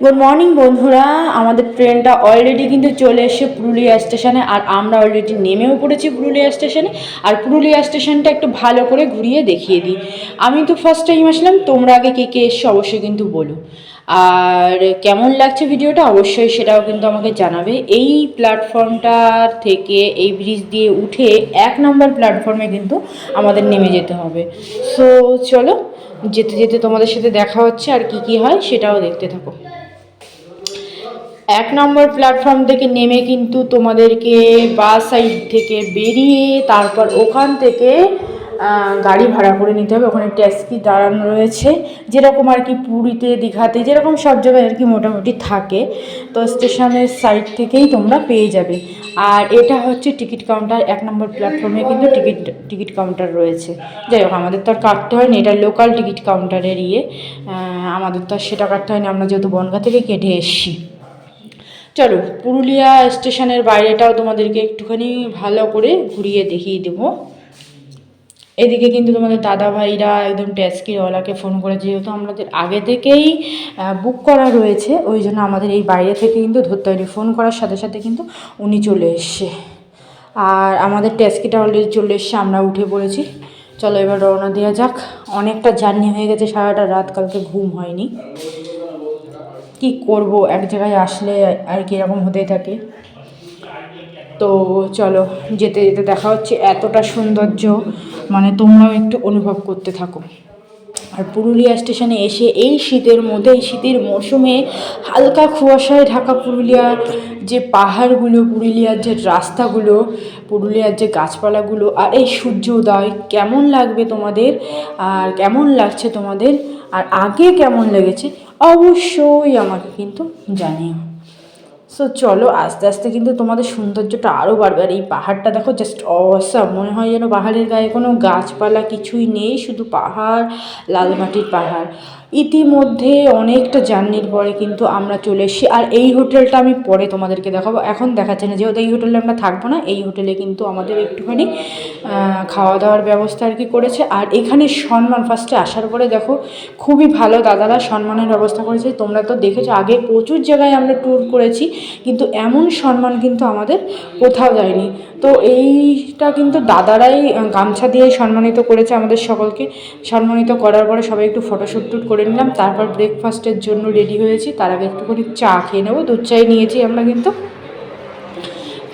Good morning বন্ধুরা। আমাদের ট্রেনটা অলরেডি কিন্তু চলে এসে পুরুলিয়া স্টেশনে, আর আমরা অলরেডি নেমেও পড়েছি পুরুলিয়া স্টেশনে। আর পুরুলিয়া স্টেশনটা একটু ভালো করে ঘুরিয়ে দেখিয়ে দিই। আমি তো ফার্স্ট টাইম আসলাম, তোমরা আগে কে কে এসছো অবশ্যই কিন্তু বলো। আর কেমন লাগছে ভিডিওটা অবশ্যই সেটাও কিন্তু আমাকে জানাবে। এই প্ল্যাটফর্মটার থেকে, এই ব্রিজ দিয়ে উঠে এক নম্বর প্ল্যাটফর্মে কিন্তু আমাদের নেমে যেতে হবে। সো চলো, যেতে যেতে তোমাদের সাথে দেখা হচ্ছে আর কি কি হয় সেটাও দেখতে থাকো। এক নম্বর প্ল্যাটফর্ম থেকে নেমে কিন্তু তোমাদেরকে বাস সাইড থেকে বেরিয়ে তারপর ওখান থেকে গাড়ি ভাড়া করে নিতে হবে। ওখানে ট্যাক্সি দাঁড়ানো রয়েছে। যেরকম আর কি পুরীতে, দীঘাতে, যেরকম সব জায়গায় আর কি মোটামুটি থাকে, তো স্টেশনের সাইড থেকেই তোমরা পেয়ে যাবে। আর এটা হচ্ছে টিকিট কাউন্টার এক নম্বর প্ল্যাটফর্মে কিন্তু টিকিট টিকিট কাউন্টার রয়েছে। যাই হোক, আমাদের তো আর কাটতে হয়নি। এটা লোকাল টিকিট কাউন্টারের ইয়ে। আমাদের তো আর সেটা কাটতে হয়নি। আমরা যেহেতু বনগা থেকে কেটে এসছি। চলো, পুরুলিয়া স্টেশনের বাইরেটাও তোমাদেরকে একটুখানি ভালো করে ঘুরিয়ে দেখিয়ে দেবো। এদিকে কিন্তু তোমাদের দাদা ভাইরা একদম ট্যাক্সিওয়ালাকে ফোন করে, যেহেতু আমাদের আগে থেকেই বুক করা রয়েছে, ওই জন্য আমাদের এই বাইরে থেকে কিন্তু ধরতে হয়নি ফোন করার সাথে সাথে কিন্তু উনি চলে এসছে। আর আমাদের ট্যাক্সিটা অলরেডি চলে এসছে, আমরা উঠে পড়েছি। চলো এবার রওনা দেওয়া যাক। অনেকটা জার্নি হয়ে গেছে, সারাটা রাত কালকে ঘুম হয়নি। কি করব? এক জায়গায় আসলে আর কি এরকম হতেই থাকে। তো চলো, যেতে যেতে দেখা হচ্ছে এতটা সৌন্দর্য মানে তোমরাও একটু অনুভব করতে থাকো। আর পুরুলিয়া স্টেশনে এসে এই শীতের মধ্যে, এই শীতের মরশুমে হালকা কুয়াশায় ঢাকা পুরুলিয়ার যে পাহাড়গুলো, পুরুলিয়ার যে রাস্তাগুলো, পুরুলিয়ার যে গাছপালাগুলো আর এই সূর্য উদয় কেমন লাগবে তোমাদের? আর কেমন লাগছে তোমাদের? আর আগে কেমন লেগেছে? অবশ্যই আমাকে কিন্তু জানিও। সো চলো, আস্তে আস্তে কিন্তু তোমাদের সৌন্দর্যটা আরও বাড়বে। আর এই পাহাড়টা দেখো জাস্ট অসাম মনে হয় যেন পাহাড়ের গায়ে কোনো গাছপালা কিছুই নেই, শুধু পাহাড়, লাল মাটির পাহাড়। ইতিমধ্যে অনেকটা জার্নির পরে কিন্তু আমরা চলে এসেছি। আর এই হোটেলটা আমি পরে তোমাদেরকে দেখাবো। এখন দেখাচ্ছে না, যেহেতু এই হোটেলে আমরা থাকব না, এই হোটেলে কিন্তু আমাদের একটুখানি খাওয়া দাওয়ার ব্যবস্থা আর কি করেছে। আর এখানে সম্মান ফার্স্টে আসার পরে দেখো, খুবই ভালো দাদারা সম্মানের ব্যবস্থা করেছে। তোমরা তো দেখেছ, আগে প্রচুর জায়গায় আমরা ট্যুর করেছি। কিন্তু এমন সম্মান কিন্তু আমাদের কোথাও যায়নি। তো এইটা কিন্তু দাদারাই গামছা দিয়ে সম্মানিত করেছে আমাদের সকলকে। সম্মানিত করার পরে সবাই একটু ফটোশ্যুট টুট করে নিলাম, তারপর ব্রেকফাস্টের জন্য রেডি হয়েছি। তার আগে একটুখানি চা খেয়ে নেব। দুধ চাই নিয়েছি আমরা কিন্তু।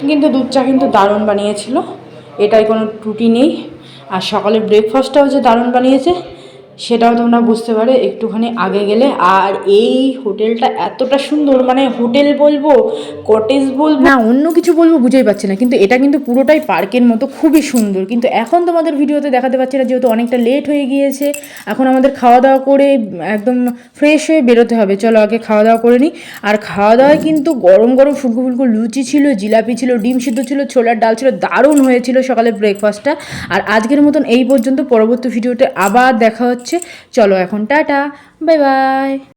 কিন্তু দুধ চা কিন্তু দারুণ বানিয়েছিল। এটাই কোনো ত্রুটি নেই। আর সকালে ব্রেকফাস্টটাও যে দারুণ বানিয়েছে সেটাও তোমরা বুঝতে পারে, একটুখানি আগে গেলে। আর এই হোটেলটা এতটা সুন্দর মানে হোটেল বলব, কটেজ বলব। না, অন্য কিছু বলব বুঝেই পাচ্ছি না, কিন্তু এটা কিন্তু পুরোটাই পার্কের মতো, খুবই সুন্দর। কিন্তু এখন তোমাদের ভিডিওতে দেখাতে পারছি না, যেহেতু অনেকটা লেট হয়ে গিয়েছে, এখন আমাদের খাওয়া দাওয়া করে একদম ফ্রেশ হয়ে বেরোতে হবে। চলো আগে খাওয়া দাওয়া করে নিই। আর খাওয়া দাওয়ায় কিন্তু গরম গরম ফুলকো ফুলকো লুচি ছিল, জিলাপি ছিল, ডিম সিদ্ধ ছিল, ছোলার ডাল ছিল, দারুণ হয়েছিল সকালে ব্রেকফাস্টটা আর আজকের মতন এই পর্যন্ত, পরবর্তী ভিডিওতে আবার দেখা হচ্ছে। চলো এখন টাটা বাই বাই।